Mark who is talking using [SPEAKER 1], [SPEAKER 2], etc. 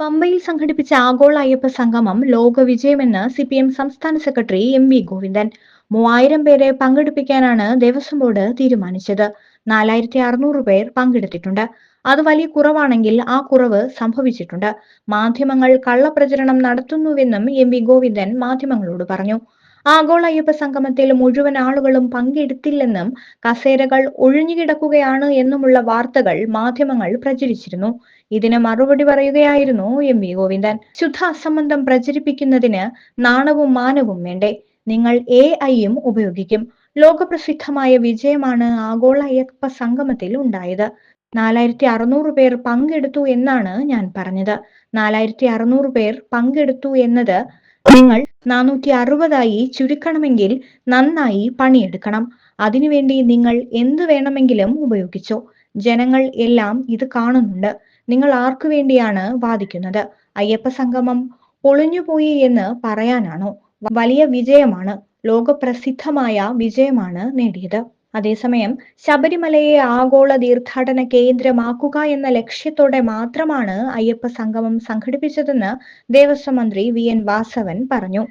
[SPEAKER 1] പമ്പയിൽ സംഘടിപ്പിച്ച ആഗോള അയ്യപ്പ സംഗമം ലോക വിജയമെന്ന് സി പി എം സംസ്ഥാന സെക്രട്ടറി എം വി ഗോവിന്ദൻ. മൂവായിരം പേരെ പങ്കെടുപ്പിക്കാനാണ് ദേവസ്വം ബോർഡ് തീരുമാനിച്ചത്. നാലായിരത്തി അറുന്നൂറ് പേർ പങ്കെടുത്തിട്ടുണ്ട്. അത് വലിയ കുറവാണെങ്കിൽ ആ കുറവ് സംഭവിച്ചിട്ടുണ്ട്. മാധ്യമങ്ങൾ കള്ളപ്രചരണം നടത്തുന്നുവെന്നും എം വി ഗോവിന്ദൻ മാധ്യമങ്ങളോട് പറഞ്ഞു. ആഗോള അയ്യപ്പ സംഗമത്തിൽ മുഴുവൻ ആളുകളും പങ്കെടുത്തില്ലെന്നും കസേരകൾ ഒഴിഞ്ഞുകിടക്കുകയാണ് എന്നുമുള്ള വാർത്തകൾ മാധ്യമങ്ങൾ പ്രചരിച്ചിരുന്നു. ഇതിന് മറുപടി പറയുകയായിരുന്നു എം വി ഗോവിന്ദൻ. ശുദ്ധ അസംബന്ധം പ്രചരിപ്പിക്കുന്നതിന് നാണവും മാനവും വേണ്ടേ? നിങ്ങൾ എ ഐയും ഉപയോഗിക്കും. ലോകപ്രസിദ്ധമായ വിജയമാണ് ആഗോള അയ്യപ്പ സംഗമത്തിൽ ഉണ്ടായത്. നാലായിരത്തി അറുന്നൂറ് പേർ പങ്കെടുത്തു എന്നാണ് ഞാൻ പറഞ്ഞത്. നാലായിരത്തി അറുന്നൂറ് പേർ പങ്കെടുത്തു എന്നത് നിങ്ങൾ നാനൂറ്റി അറുപതായി ചുരുക്കണമെങ്കിൽ നന്നായി പണിയെടുക്കണം. അതിനുവേണ്ടി നിങ്ങൾ എന്തു വേണമെങ്കിലും ഉപയോഗിച്ചോ. ജനങ്ങൾ എല്ലാം ഇത് കാണുന്നുണ്ട്. നിങ്ങൾ ആർക്കു വേണ്ടിയാണ് വാദിക്കുന്നത്? അയ്യപ്പ സംഗമം പൊളിഞ്ഞുപോയി എന്ന് പറയാനാണോ? വലിയ വിജയമാണ്. ലോകപ്രസിദ്ധമായ വിജയമാണ് നേടിയത്. അതേസമയം ശബരിമലയെ ആഗോള തീർത്ഥാടന കേന്ദ്രമാക്കുക എന്ന ലക്ഷ്യത്തോടെ മാത്രമാണ് അയ്യപ്പ സംഗമം സംഘടിപ്പിച്ചതെന്ന് ദേവസ്വം മന്ത്രി വി എൻ വാസവൻ പറഞ്ഞു.